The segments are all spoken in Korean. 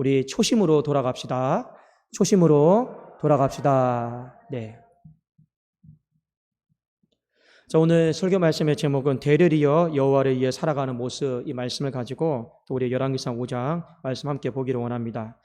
우리 초심으로 돌아갑시다. 초심으로 돌아갑시다. 네. 자, 오늘 설교 말씀의 제목은 대를 이어 여호와를 위해 살아가는 모습 이 말씀을 가지고 또 우리 열왕기상 5장 말씀 함께 보기를 원합니다.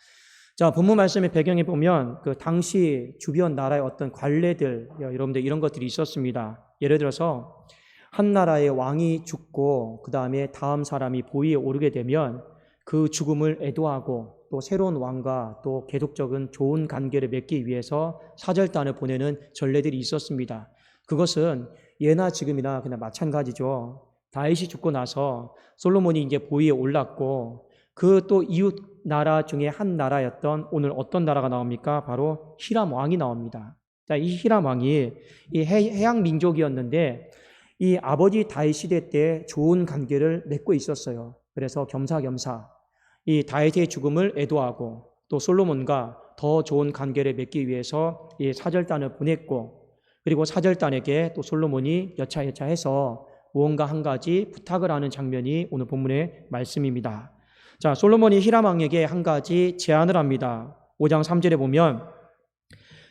자, 본문 말씀의 배경에 보면 그 당시 주변 나라의 어떤 관례들 여러분들 이런 것들이 있었습니다. 예를 들어서 한 나라의 왕이 죽고 그 다음에 다음 사람이 보위에 오르게 되면 그 죽음을 애도하고 또 새로운 왕과 또 계속적인 좋은 관계를 맺기 위해서 사절단을 보내는 전례들이 있었습니다. 그것은 예나 지금이나 그냥 마찬가지죠. 다윗이 죽고 나서 솔로몬이 이제 보위에 올랐고 그 또 이웃 나라 중에 한 나라였던 오늘 어떤 나라가 나옵니까? 바로 히람 왕이 나옵니다. 자, 이 히람 왕이 이 해양 민족이었는데 이 아버지 다윗 시대 때 좋은 관계를 맺고 있었어요. 그래서 겸사겸사 이 다윗의 죽음을 애도하고 또 솔로몬과 더 좋은 관계를 맺기 위해서 이 사절단을 보냈고 그리고 사절단에게 또 솔로몬이 여차여차 해서 무언가 한 가지 부탁을 하는 장면이 오늘 본문의 말씀입니다. 자, 솔로몬이 히람 왕에게 한 가지 제안을 합니다. 5장 3절에 보면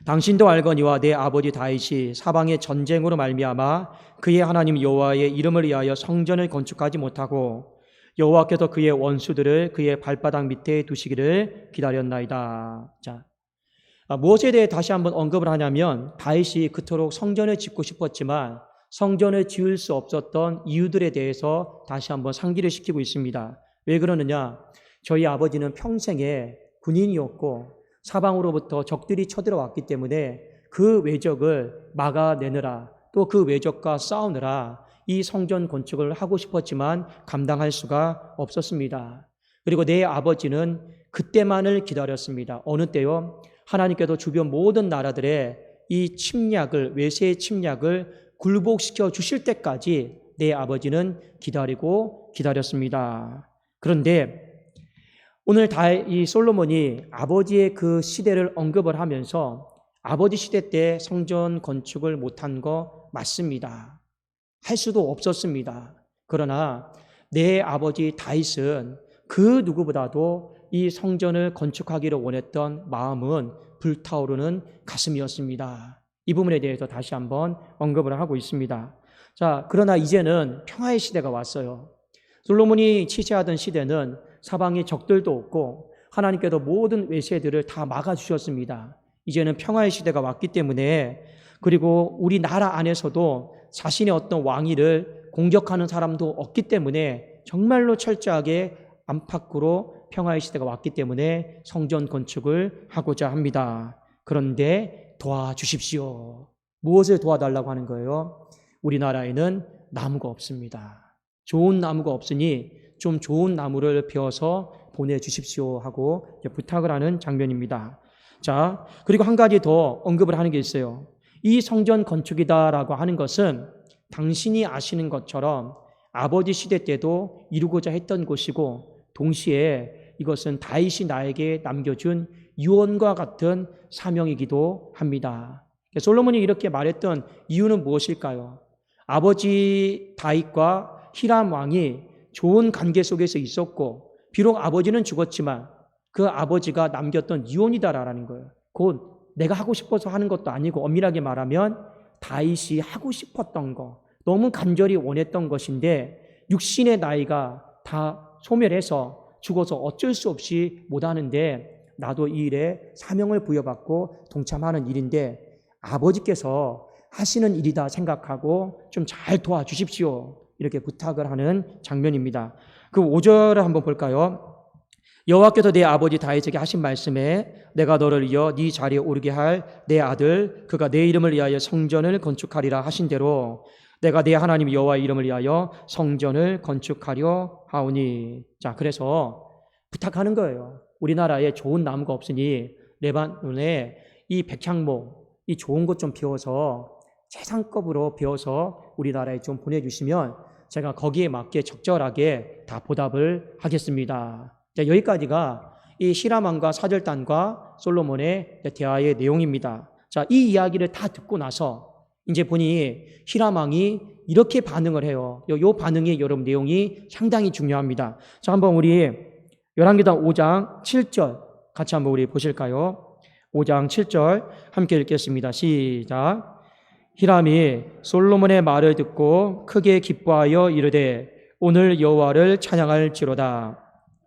당신도 알거니와 내 아버지 다윗이 사방의 전쟁으로 말미암아 그의 하나님 여호와의 이름을 위하여 성전을 건축하지 못하고 여호와께서 그의 원수들을 그의 발바닥 밑에 두시기를 기다렸나이다. 자, 아, 무엇에 대해 다시 한번 언급을 하냐면 다윗이 그토록 성전을 짓고 싶었지만 성전을 지을 수 없었던 이유들에 대해서 다시 한번 상기를 시키고 있습니다. 왜 그러느냐? 저희 아버지는 평생에 군인이었고 사방으로부터 적들이 쳐들어왔기 때문에 그 외적을 막아내느라 또 그 외적과 싸우느라 이 성전 건축을 하고 싶었지만 감당할 수가 없었습니다. 그리고 내 아버지는 그때만을 기다렸습니다. 어느 때요? 하나님께서 주변 모든 나라들의 이 침략을 외세의 침략을 굴복시켜 주실 때까지 내 아버지는 기다리고 기다렸습니다. 그런데 오늘 다 이 솔로몬이 아버지의 그 시대를 언급을 하면서 아버지 시대 때 성전 건축을 못한 거 맞습니다. 할 수도 없었습니다. 그러나 내 아버지 다윗은 그 누구보다도 이 성전을 건축하기를 원했던 마음은 불타오르는 가슴이었습니다. 이 부분에 대해서 다시 한번 언급을 하고 있습니다. 자, 그러나 이제는 평화의 시대가 왔어요. 솔로몬이 치세하던 시대는 사방에 적들도 없고 하나님께서 모든 외세들을 다 막아주셨습니다. 이제는 평화의 시대가 왔기 때문에 그리고 우리 나라 안에서도 자신의 어떤 왕위를 공격하는 사람도 없기 때문에 정말로 철저하게 안팎으로 평화의 시대가 왔기 때문에 성전 건축을 하고자 합니다. 그런데 도와주십시오. 무엇을 도와달라고 하는 거예요? 우리나라에는 나무가 없습니다. 좋은 나무가 없으니 좀 좋은 나무를 베어서 보내주십시오 하고 부탁을 하는 장면입니다. 자, 그리고 한 가지 더 언급을 하는 게 있어요. 이 성전 건축이다라고 하는 것은 당신이 아시는 것처럼 아버지 시대 때도 이루고자 했던 것이고 동시에 이것은 다윗이 나에게 남겨준 유언과 같은 사명이기도 합니다. 솔로몬이 이렇게 말했던 이유는 무엇일까요? 아버지 다윗과 히람 왕이 좋은 관계 속에서 있었고 비록 아버지는 죽었지만 그 아버지가 남겼던 유언이다라는 거예요. 곧 내가 하고 싶어서 하는 것도 아니고 엄밀하게 말하면 다윗이 하고 싶었던 거, 너무 간절히 원했던 것인데 육신의 나이가 다 소멸해서 죽어서 어쩔 수 없이 못 하는데 나도 이 일에 사명을 부여받고 동참하는 일인데 아버지께서 하시는 일이다 생각하고 좀 잘 도와주십시오. 이렇게 부탁을 하는 장면입니다. 그 5절을 한번 볼까요? 여호와께서 내 아버지 다윗에게 하신 말씀에 내가 너를 이어 네 자리에 오르게 할 내 아들 그가 내 이름을 위하여 성전을 건축하리라 하신 대로 내가 내 하나님 여호와의 이름을 위하여 성전을 건축하려 하오니 자 그래서 부탁하는 거예요. 우리나라에 좋은 나무가 없으니 레바논에 이 백향목 이 좋은 것 좀 비워서 최상급으로 비워서 우리나라에 좀 보내주시면 제가 거기에 맞게 적절하게 다 보답을 하겠습니다. 자, 여기까지가 이 시라만과 사절단과 솔로몬의 대화의 내용입니다. 자, 이 이야기를 다 듣고 나서 이제 보니 히라망이 이렇게 반응을 해요. 요, 요 반응의 여러분 내용이 상당히 중요합니다. 자, 한번 우리 열왕기상 5장 7절 같이 한번 우리 보실까요? 5장 7절 함께 읽겠습니다. 시작. 히람이 솔로몬의 말을 듣고 크게 기뻐하여 이르되 오늘 여호와를 찬양할지로다.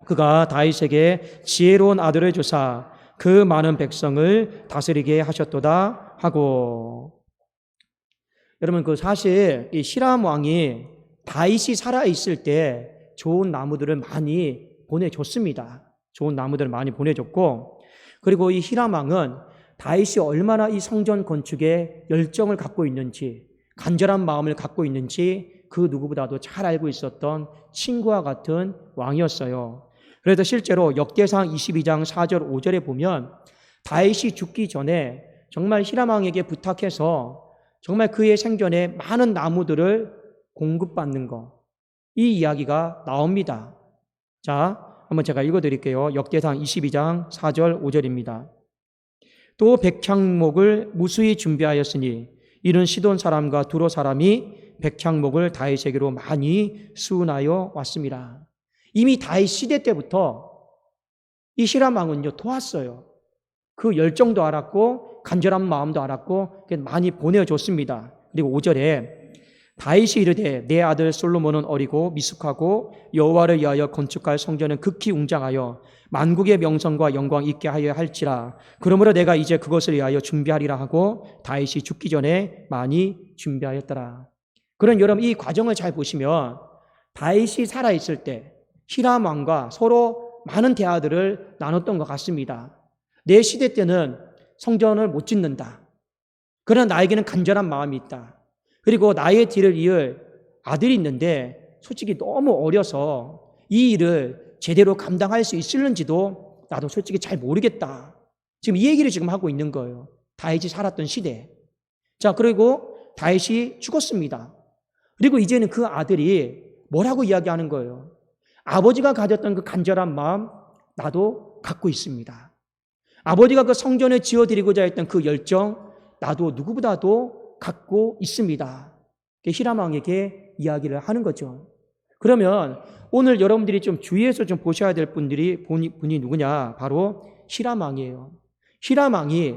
그가 다윗에게 지혜로운 아들을 주사 그 많은 백성을 다스리게 하셨도다 하고 여러분 그 사실 이 히람 왕이 다윗이 살아 있을 때 좋은 나무들을 많이 보내줬습니다. 좋은 나무들을 많이 보내줬고 그리고 이 히람 왕은 다윗이 얼마나 이 성전 건축에 열정을 갖고 있는지 간절한 마음을 갖고 있는지 그 누구보다도 잘 알고 있었던 친구와 같은 왕이었어요. 그래서 실제로 역대상 22장 4절 5절에 보면 다윗이 죽기 전에 정말 히람 왕에게 부탁해서 정말 그의 생전에 많은 나무들을 공급받는 것. 이 이야기가 나옵니다. 자, 한번 제가 읽어 드릴게요. 역대상 22장 4절 5절입니다. 또 백향목을 무수히 준비하였으니 이는 시돈 사람과 두로 사람이 백향목을 다윗에게로 많이 수운하여 왔습니다. 이미 다윗 시대 때부터 이 히람 왕은요 도왔어요. 그 열정도 알았고 간절한 마음도 알았고 많이 보내줬습니다. 그리고 5절에 다윗이 이르되 내 아들 솔로몬은 어리고 미숙하고 여호와를 위하여 건축할 성전은 극히 웅장하여 만국의 명성과 영광 있게 하여 할지라 그러므로 내가 이제 그것을 위하여 준비하리라 하고 다윗이 죽기 전에 많이 준비하였더라. 그런 여러분 이 과정을 잘 보시면 다윗이 살아 있을 때 히람 왕과 서로 많은 대화들을 나눴던 것 같습니다. 내 시대 때는 성전을 못 짓는다. 그러나 나에게는 간절한 마음이 있다. 그리고 나의 뒤를 이을 아들이 있는데 솔직히 너무 어려서 이 일을 제대로 감당할 수 있을는지도 나도 솔직히 잘 모르겠다. 지금 이 얘기를 지금 하고 있는 거예요. 다윗이 살았던 시대. 자, 그리고 다윗이 죽었습니다. 그리고 이제는 그 아들이 뭐라고 이야기하는 거예요? 아버지가 가졌던 그 간절한 마음, 나도 갖고 있습니다. 아버지가 그 성전을 지어드리고자 했던 그 열정, 나도 누구보다도 갖고 있습니다. 히라망에게 이야기를 하는 거죠. 그러면 오늘 여러분들이 좀 주의해서 좀 보셔야 될 분들이 분이 누구냐? 바로 히라망이에요. 히라망이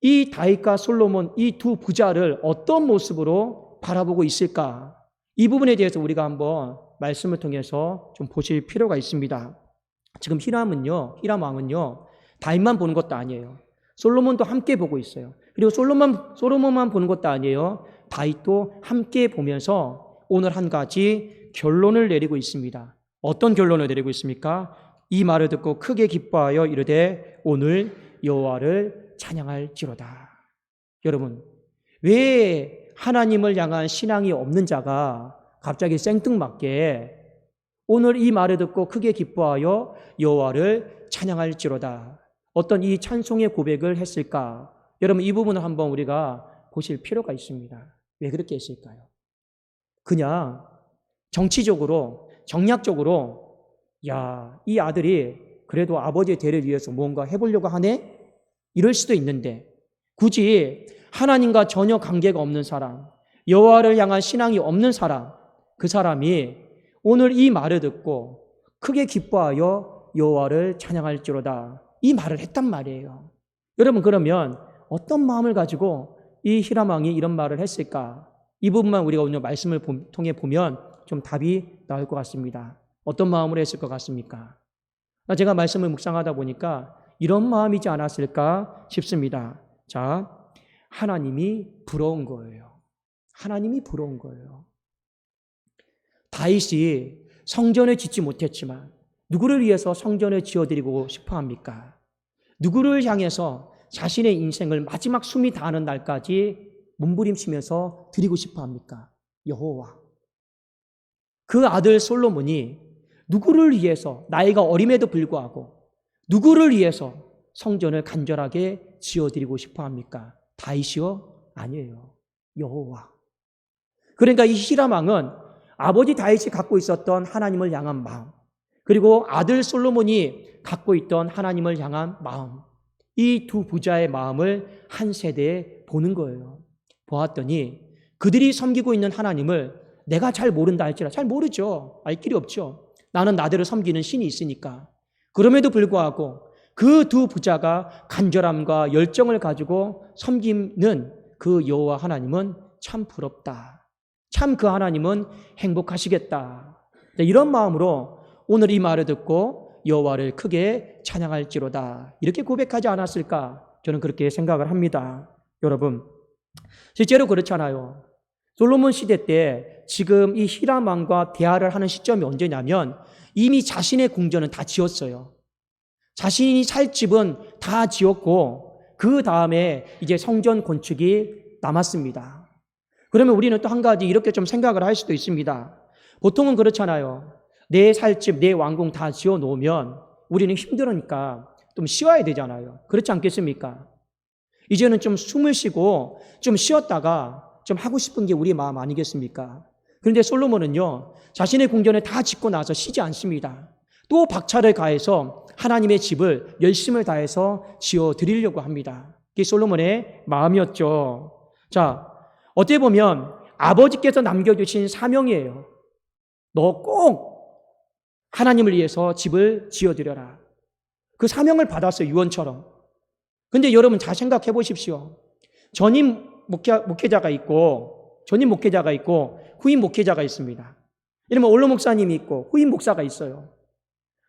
이 다윗과 솔로몬 이 두 부자를 어떤 모습으로 바라보고 있을까? 이 부분에 대해서 우리가 한번 말씀을 통해서 좀 보실 필요가 있습니다. 지금 히람은요, 히람 왕은요, 다윗만 보는 것도 아니에요. 솔로몬도 함께 보고 있어요. 그리고 솔로몬, 솔로몬만 보는 것도 아니에요. 다윗도 함께 보면서 오늘 한 가지 결론을 내리고 있습니다. 어떤 결론을 내리고 있습니까? 이 말을 듣고 크게 기뻐하여 이르되 오늘 여호와를 찬양할지로다. 여러분, 왜 하나님을 향한 신앙이 없는 자가 갑자기 생뚱맞게 오늘 이 말을 듣고 크게 기뻐하여 여호와를 찬양할지로다. 어떤 이 찬송의 고백을 했을까? 여러분 이 부분을 한번 우리가 보실 필요가 있습니다. 왜 그렇게 했을까요? 그냥 정치적으로 정략적으로 야, 이 아들이 그래도 아버지의 대를 위해서 뭔가 해보려고 하네? 이럴 수도 있는데 굳이 하나님과 전혀 관계가 없는 사람, 여호와를 향한 신앙이 없는 사람, 그 사람이 오늘 이 말을 듣고 크게 기뻐하여 여호와를 찬양할지로다. 이 말을 했단 말이에요. 여러분 그러면 어떤 마음을 가지고 이 히라망이 이런 말을 했을까? 이 부분만 우리가 오늘 말씀을 통해 보면 좀 답이 나올 것 같습니다. 어떤 마음으로 했을 것 같습니까? 제가 말씀을 묵상하다 보니까 이런 마음이지 않았을까 싶습니다. 자, 하나님이 부러운 거예요. 하나님이 부러운 거예요. 다윗이 성전을 짓지 못했지만 누구를 위해서 성전을 지어드리고 싶어 합니까? 누구를 향해서 자신의 인생을 마지막 숨이 닿는 날까지 몸부림치면서 드리고 싶어 합니까? 여호와. 그 아들 솔로몬이 누구를 위해서 나이가 어림에도 불구하고 누구를 위해서 성전을 간절하게 지어드리고 싶어 합니까? 다윗이요? 아니에요. 여호와. 그러니까 이 히라망은 아버지 다윗이 갖고 있었던 하나님을 향한 마음, 그리고 아들 솔로몬이 갖고 있던 하나님을 향한 마음, 이 두 부자의 마음을 한 세대에 보는 거예요. 보았더니 그들이 섬기고 있는 하나님을 내가 잘 모른다 할지라 잘 모르죠. 알 길이 없죠. 나는 나대로 섬기는 신이 있으니까. 그럼에도 불구하고 그 두 부자가 간절함과 열정을 가지고 섬기는 그 여호와 하나님은 참 부럽다. 참 그 하나님은 행복하시겠다. 네, 이런 마음으로 오늘 이 말을 듣고 여호와를 크게 찬양할지로다. 이렇게 고백하지 않았을까? 저는 그렇게 생각을 합니다. 여러분, 실제로 그렇잖아요. 솔로몬 시대 때 지금 이 히람 왕과 대화를 하는 시점이 언제냐면 이미 자신의 궁전은 다 지었어요. 자신이 살 집은 다 지었고 그 다음에 이제 성전 건축이 남았습니다. 그러면 우리는 또 한 가지 이렇게 좀 생각을 할 수도 있습니다. 보통은 그렇잖아요. 내 살 집, 내 왕궁 다 지어 놓으면 우리는 힘들으니까 좀 쉬어야 되잖아요. 그렇지 않겠습니까? 이제는 좀 숨을 쉬고 좀 쉬었다가 좀 하고 싶은 게 우리 마음 아니겠습니까? 그런데 솔로몬은요, 자신의 궁전을 다 짓고 나서 쉬지 않습니다. 또 박차를 가해서 하나님의 집을 열심을 다해서 지어 드리려고 합니다. 이게 솔로몬의 마음이었죠. 자, 어떻게 보면 아버지께서 남겨주신 사명이에요. 너 꼭 하나님을 위해서 집을 지어 드려라. 그 사명을 받았어요, 유언처럼. 근데 여러분 잘 생각해 보십시오. 전임 목회, 목회 자가 있고, 전임 목회자가 있고, 후임 목회자가 있습니다. 이러면 원로 목사님이 있고, 후임 목사가 있어요.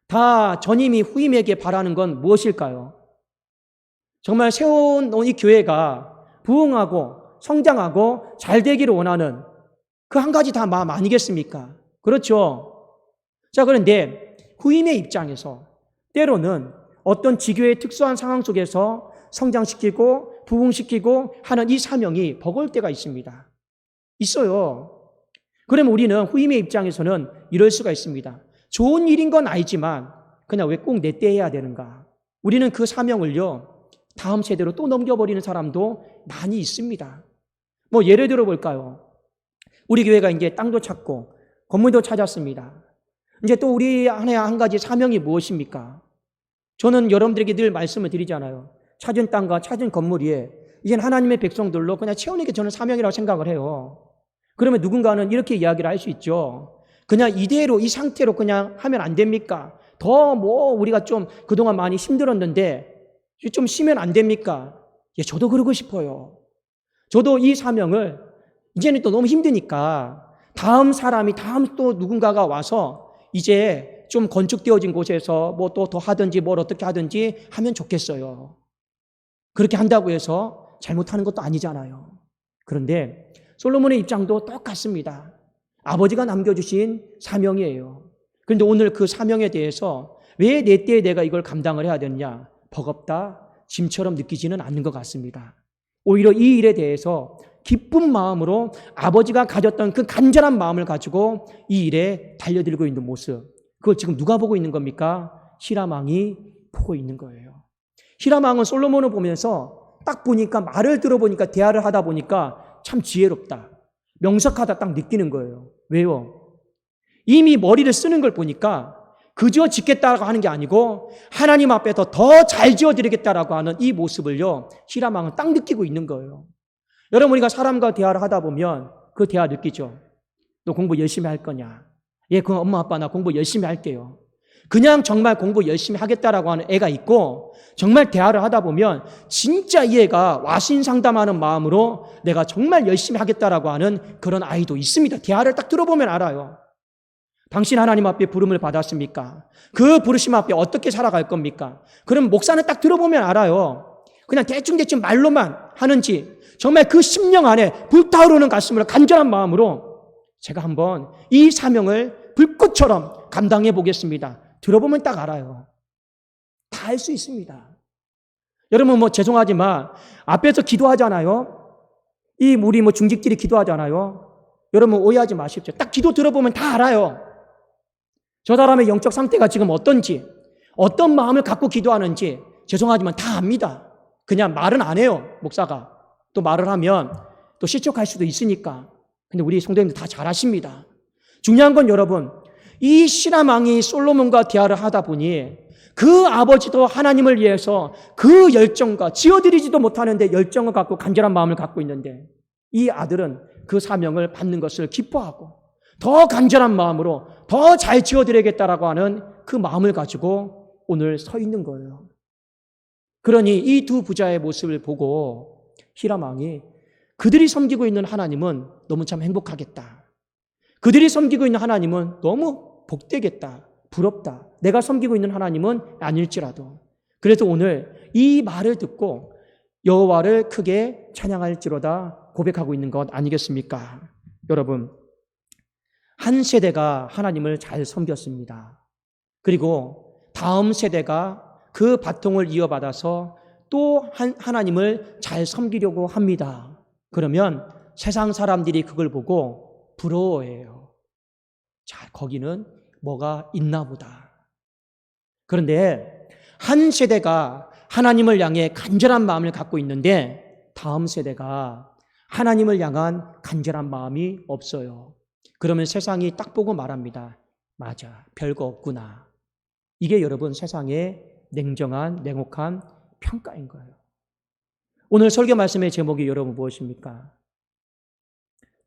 다 전임이 후임에게 바라는 건 무엇일까요? 정말 세워놓은 이 교회가 부흥하고 성장하고 잘 되기를 원하는 그 한 가지 다 마음 아니겠습니까? 그렇죠. 자, 그런데 후임의 입장에서 때로는 어떤 지교의 특수한 상황 속에서 성장시키고 부흥시키고 하는 이 사명이 버거울 때가 있습니다. 있어요. 그러면 우리는 후임의 입장에서는 이럴 수가 있습니다. 좋은 일인 건 알지만 그냥 왜 꼭 내 때 해야 되는가? 우리는 그 사명을요, 다음 세대로 또 넘겨버리는 사람도 많이 있습니다. 뭐 예를 들어 볼까요? 우리 교회가 이제 땅도 찾고 건물도 찾았습니다. 이제 또 우리 안에 한 가지 사명이 무엇입니까? 저는 여러분들에게 늘 말씀을 드리잖아요. 찾은 땅과 찾은 건물 위에 이젠 하나님의 백성들로 그냥 채우는 게 저는 사명이라고 생각을 해요. 그러면 누군가는 이렇게 이야기를 할 수 있죠. 그냥 이대로 이 상태로 그냥 하면 안 됩니까? 더 뭐 우리가 좀 그동안 많이 힘들었는데 좀 쉬면 안 됩니까? 예, 저도 그러고 싶어요. 저도 이 사명을 이제는 또 너무 힘드니까 다음 사람이 다음 또 누군가가 와서 이제 좀 건축되어진 곳에서 뭐 또 더 하든지 뭘 어떻게 하든지 하면 좋겠어요. 그렇게 한다고 해서 잘못하는 것도 아니잖아요. 그런데 솔로몬의 입장도 똑같습니다. 아버지가 남겨주신 사명이에요. 그런데 오늘 그 사명에 대해서 왜 내 때에 내가 이걸 감당을 해야 되느냐? 버겁다, 짐처럼 느끼지는 않는 것 같습니다. 오히려 이 일에 대해서 기쁜 마음으로 아버지가 가졌던 그 간절한 마음을 가지고 이 일에 달려들고 있는 모습. 그걸 지금 누가 보고 있는 겁니까? 히라망이 보고 있는 거예요. 히라망은 솔로몬을 보면서 딱 보니까 말을 들어보니까 대화를 하다 보니까 참 지혜롭다. 명석하다 딱 느끼는 거예요. 왜요? 이미 머리를 쓰는 걸 보니까 그저 짓겠다고 하는 게 아니고 하나님 앞에서 더 잘 지어드리겠다라고 하는 이 모습을요, 히라망은 딱 느끼고 있는 거예요. 여러분, 우리가 사람과 대화를 하다 보면 그 대화 느끼죠? 너 공부 열심히 할 거냐? 예, 그 엄마, 아빠 나 공부 열심히 할게요. 그냥 정말 공부 열심히 하겠다라고 하는 애가 있고, 정말 대화를 하다 보면 진짜 이 애가 와신 상담하는 마음으로 내가 정말 열심히 하겠다라고 하는 그런 아이도 있습니다. 대화를 딱 들어보면 알아요. 당신 하나님 앞에 부름을 받았습니까? 그 부르심 앞에 어떻게 살아갈 겁니까? 그럼 목사는 딱 들어보면 알아요. 그냥 대충대충 말로만 하는지 정말 그 심령 안에 불타오르는 가슴으로 간절한 마음으로 제가 한번 이 사명을 불꽃처럼 감당해 보겠습니다. 들어보면 딱 알아요. 다할수 있습니다. 여러분 뭐 죄송하지만 앞에서 기도하잖아요. 이 우리 뭐 중직들이 기도하잖아요. 여러분 오해하지 마십시오. 딱 기도 들어보면 다 알아요. 저 사람의 영적 상태가 지금 어떤지, 어떤 마음을 갖고 기도하는지 죄송하지만 다 압니다. 그냥 말은 안 해요, 목사가. 또 말을 하면 또 실족할 수도 있으니까. 근데 우리 성도님들 다 잘하십니다. 중요한 건 여러분, 이 시라망이 솔로몬과 대화를 하다 보니 그 아버지도 하나님을 위해서 그 열정과 지어드리지도 못하는데 열정을 갖고 간절한 마음을 갖고 있는데 이 아들은 그 사명을 받는 것을 기뻐하고 더 간절한 마음으로 더 잘 지어드리겠다라고 하는 그 마음을 가지고 오늘 서 있는 거예요. 그러니 이 두 부자의 모습을 보고 히람 왕이 그들이 섬기고 있는 하나님은 너무 참 행복하겠다. 그들이 섬기고 있는 하나님은 너무 복되겠다. 부럽다. 내가 섬기고 있는 하나님은 아닐지라도. 그래서 오늘 이 말을 듣고 여호와를 크게 찬양할지로다 고백하고 있는 것 아니겠습니까? 여러분, 한 세대가 하나님을 잘 섬겼습니다. 그리고 다음 세대가 그 바통을 이어받아서 또 한, 하나님을 잘 섬기려고 합니다. 그러면 세상 사람들이 그걸 보고 부러워해요. 자, 거기는 뭐가 있나 보다. 그런데 한 세대가 하나님을 향해 간절한 마음을 갖고 있는데 다음 세대가 하나님을 향한 간절한 마음이 없어요. 그러면 세상이 딱 보고 말합니다. 맞아. 별거 없구나. 이게 여러분 세상의 냉정한, 냉혹한 평가인 거예요. 오늘 설교 말씀의 제목이 여러분 무엇입니까?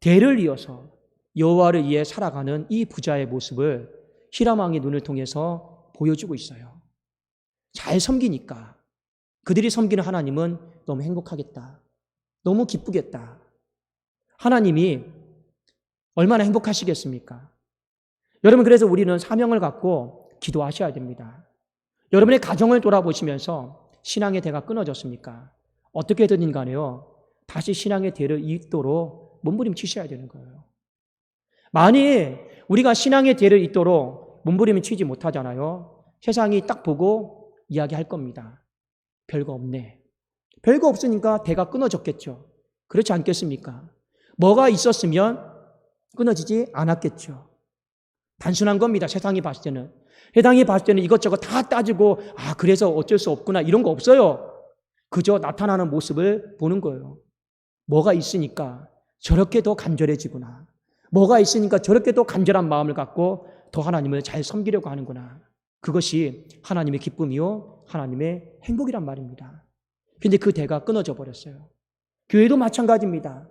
대를 이어서 여호와를 위해 살아가는 이 부자의 모습을 히라망의 눈을 통해서 보여주고 있어요. 잘 섬기니까 그들이 섬기는 하나님은 너무 행복하겠다. 너무 기쁘겠다. 하나님이 얼마나 행복하시겠습니까? 여러분, 그래서 우리는 사명을 갖고 기도하셔야 됩니다. 여러분의 가정을 돌아보시면서 신앙의 대가 끊어졌습니까? 어떻게든 간에요. 다시 신앙의 대를 잇도록 몸부림치셔야 되는 거예요. 만일 우리가 신앙의 대를 잇도록 몸부림을 치지 못하잖아요. 세상이 딱 보고 이야기할 겁니다. 별거 없네. 별거 없으니까 대가 끊어졌겠죠. 그렇지 않겠습니까? 뭐가 있었으면 끊어지지 않았겠죠. 단순한 겁니다. 세상이 봤을 때는. 세상이 봤을 때는 이것저것 다 따지고, 아, 그래서 어쩔 수 없구나. 이런 거 없어요. 그저 나타나는 모습을 보는 거예요. 뭐가 있으니까 저렇게 더 간절해지구나. 뭐가 있으니까 저렇게 더 간절한 마음을 갖고 더 하나님을 잘 섬기려고 하는구나. 그것이 하나님의 기쁨이요. 하나님의 행복이란 말입니다. 근데 그 대가 끊어져 버렸어요. 교회도 마찬가지입니다.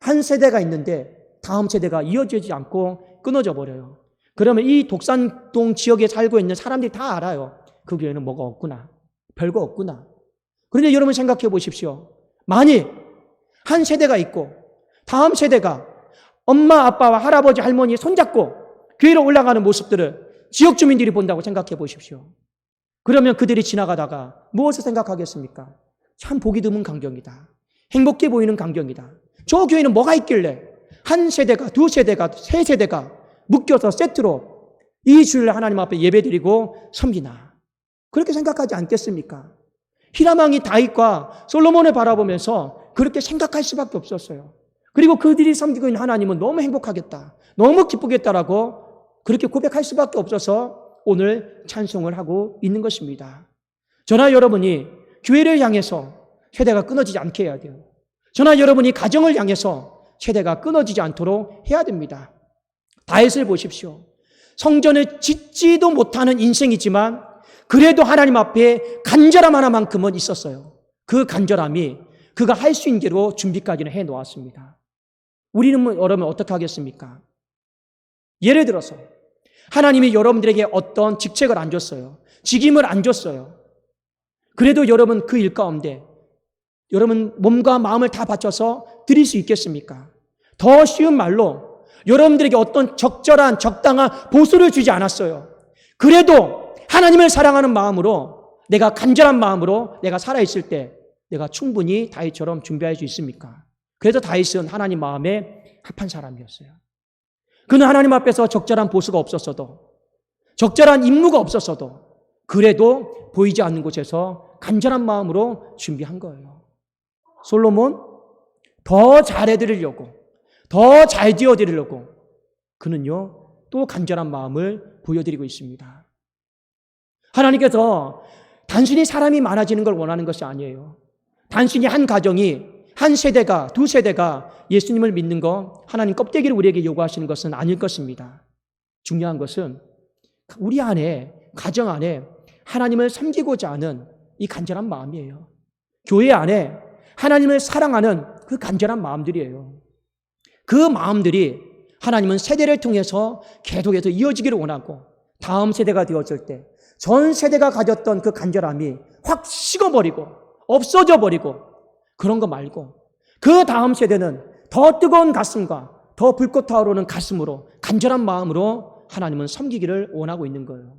한 세대가 있는데 다음 세대가 이어지지 않고 끊어져 버려요. 그러면 이 독산동 지역에 살고 있는 사람들이 다 알아요. 그 교회는 뭐가 없구나. 별거 없구나. 그런데 여러분 생각해 보십시오. 만일 한 세대가 있고 다음 세대가 엄마, 아빠와 할아버지, 할머니 손잡고 교회로 올라가는 모습들을 지역 주민들이 본다고 생각해 보십시오. 그러면 그들이 지나가다가 무엇을 생각하겠습니까? 참 보기 드문 광경이다. 행복해 보이는 광경이다. 저 교회는 뭐가 있길래 한 세대가, 두 세대가, 세 세대가 묶여서 세트로 이 주일날 하나님 앞에 예배드리고 섬기나. 그렇게 생각하지 않겠습니까? 히라망이 다윗과 솔로몬을 바라보면서 그렇게 생각할 수밖에 없었어요. 그리고 그들이 섬기고 있는 하나님은 너무 행복하겠다. 너무 기쁘겠다라고 그렇게 고백할 수밖에 없어서 오늘 찬송을 하고 있는 것입니다. 저나 여러분이 교회를 향해서 세대가 끊어지지 않게 해야 돼요. 저나 여러분이 가정을 향해서 세대가 끊어지지 않도록 해야 됩니다. 다윗을 보십시오. 성전을 짓지도 못하는 인생이지만 그래도 하나님 앞에 간절함 하나만큼은 있었어요. 그 간절함이 그가 할 수 있는 대로 준비까지는 해 놓았습니다. 우리는 뭐 여러분 어떻게 하겠습니까? 예를 들어서 하나님이 여러분들에게 어떤 직책을 안 줬어요. 직임을 안 줬어요. 그래도 여러분 그 일 가운데 여러분 몸과 마음을 다 바쳐서 드릴 수 있겠습니까? 더 쉬운 말로 여러분들에게 어떤 적절한 적당한 보수를 주지 않았어요. 그래도 하나님을 사랑하는 마음으로 내가 간절한 마음으로 내가 살아있을 때 내가 충분히 다윗처럼 준비할 수 있습니까? 그래서 다윗은 하나님 마음에 합한 사람이었어요. 그는 하나님 앞에서 적절한 보수가 없었어도 적절한 임무가 없었어도 그래도 보이지 않는 곳에서 간절한 마음으로 준비한 거예요. 솔로몬 더 잘해드리려고 더 잘 지어드리려고 그는요 또 간절한 마음을 보여드리고 있습니다. 하나님께서 단순히 사람이 많아지는 걸 원하는 것이 아니에요. 단순히 한 가정이 한 세대가 두 세대가 예수님을 믿는 거 하나님 껍데기를 우리에게 요구하시는 것은 아닐 것입니다. 중요한 것은 우리 안에 가정 안에 하나님을 섬기고자 하는 이 간절한 마음이에요. 교회 안에 하나님을 사랑하는 그 간절한 마음들이에요. 그 마음들이 하나님은 세대를 통해서 계속해서 이어지기를 원하고 다음 세대가 되었을 때 전 세대가 가졌던 그 간절함이 확 식어버리고 없어져 버리고 그런 거 말고 그 다음 세대는 더 뜨거운 가슴과 더 불꽃 타오르는 가슴으로 간절한 마음으로 하나님은 섬기기를 원하고 있는 거예요.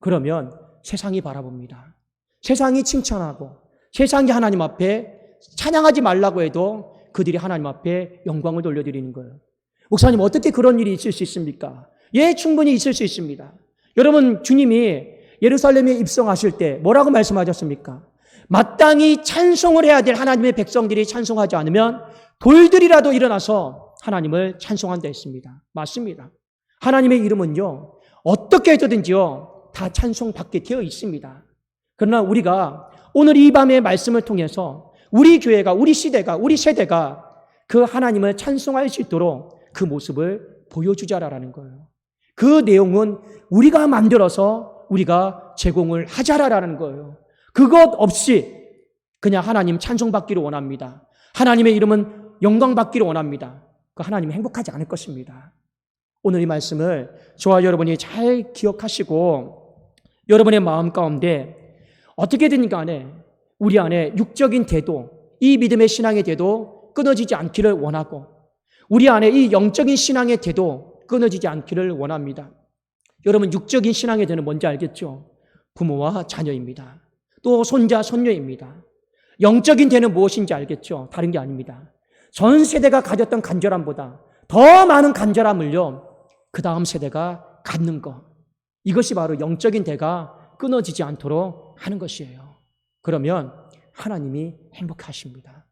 그러면 세상이 바라봅니다. 세상이 칭찬하고 세상이 하나님 앞에 찬양하지 말라고 해도 그들이 하나님 앞에 영광을 돌려드리는 거예요. 목사님 어떻게 그런 일이 있을 수 있습니까? 예, 충분히 있을 수 있습니다. 여러분 주님이 예루살렘에 입성하실 때 뭐라고 말씀하셨습니까? 마땅히 찬송을 해야 될 하나님의 백성들이 찬송하지 않으면 돌들이라도 일어나서 하나님을 찬송한다 했습니다. 맞습니다. 하나님의 이름은요, 어떻게 해서든지요, 다 찬송받게 되어 있습니다. 그러나 우리가 오늘 이 밤의 말씀을 통해서 우리 교회가, 우리 시대가, 우리 세대가 그 하나님을 찬송할 수 있도록 그 모습을 보여주자라는 거예요. 그 내용은 우리가 만들어서 우리가 제공을 하자라는 거예요. 그것 없이 그냥 하나님 찬송받기를 원합니다. 하나님의 이름은 영광받기를 원합니다. 그 하나님 행복하지 않을 것입니다. 오늘 이 말씀을 저와 여러분이 잘 기억하시고 여러분의 마음 가운데 어떻게든 간에 우리 안에 육적인 태도, 이 믿음의 신앙의 태도 끊어지지 않기를 원하고 우리 안에 이 영적인 신앙의 태도 끊어지지 않기를 원합니다. 여러분 육적인 신앙의 태도는 뭔지 알겠죠? 부모와 자녀입니다. 또 손자, 손녀입니다. 영적인 태는 무엇인지 알겠죠? 다른 게 아닙니다. 전 세대가 가졌던 간절함보다 더 많은 간절함을요, 그 다음 세대가 갖는 것. 이것이 바로 영적인 대가 끊어지지 않도록 하는 것이에요. 그러면 하나님이 행복하십니다.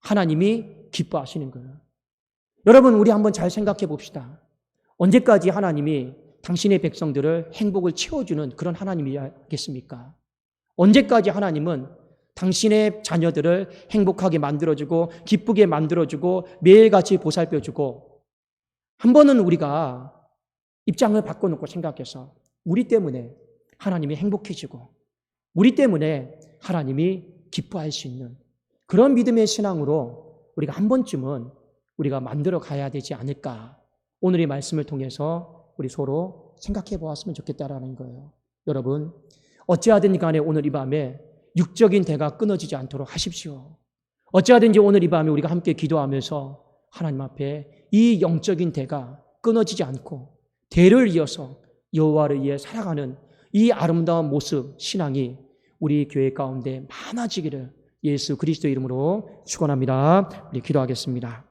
하나님이 기뻐하시는 거예요. 여러분, 우리 한번 잘 생각해 봅시다. 언제까지 하나님이 당신의 백성들을 행복을 채워주는 그런 하나님이겠습니까? 언제까지 하나님은 당신의 자녀들을 행복하게 만들어주고 기쁘게 만들어주고 매일같이 보살펴주고 한 번은 우리가 입장을 바꿔놓고 생각해서 우리 때문에 하나님이 행복해지고 우리 때문에 하나님이 기뻐할 수 있는 그런 믿음의 신앙으로 우리가 한 번쯤은 우리가 만들어 가야 되지 않을까 오늘의 말씀을 통해서 우리 서로 생각해 보았으면 좋겠다라는 거예요. 여러분 어찌하든 간에 오늘 이 밤에 육적인 대가 끊어지지 않도록 하십시오. 어찌하든지 오늘 이 밤에 우리가 함께 기도하면서 하나님 앞에 이 영적인 대가 끊어지지 않고 대를 이어서 여호와를 위해 살아가는 이 아름다운 모습 신앙이 우리 교회 가운데 많아지기를 예수 그리스도 이름으로 축원합니다. 우리 기도하겠습니다.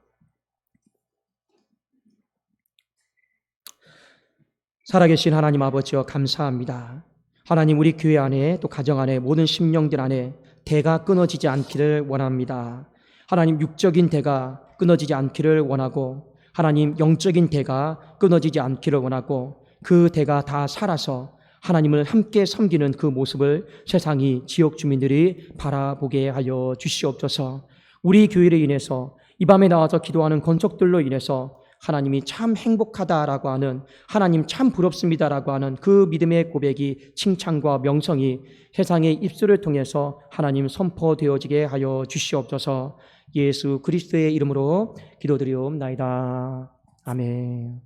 살아계신 하나님 아버지여 감사합니다. 하나님 우리 교회 안에 또 가정 안에 모든 심령들 안에 대가 끊어지지 않기를 원합니다. 하나님 육적인 대가 끊어지지 않기를 원하고 하나님 영적인 대가 끊어지지 않기를 원하고 그 대가 다 살아서 하나님을 함께 섬기는 그 모습을 세상이 지역 주민들이 바라보게 하여 주시옵소서. 우리 교회를 인해서 이 밤에 나와서 기도하는 건축들로 인해서 하나님이 참 행복하다라고 하는 하나님 참 부럽습니다라고 하는 그 믿음의 고백이 칭찬과 명성이 세상의 입술을 통해서 하나님 선포되어지게 하여 주시옵소서 예수 그리스도의 이름으로 기도드리옵나이다. 아멘.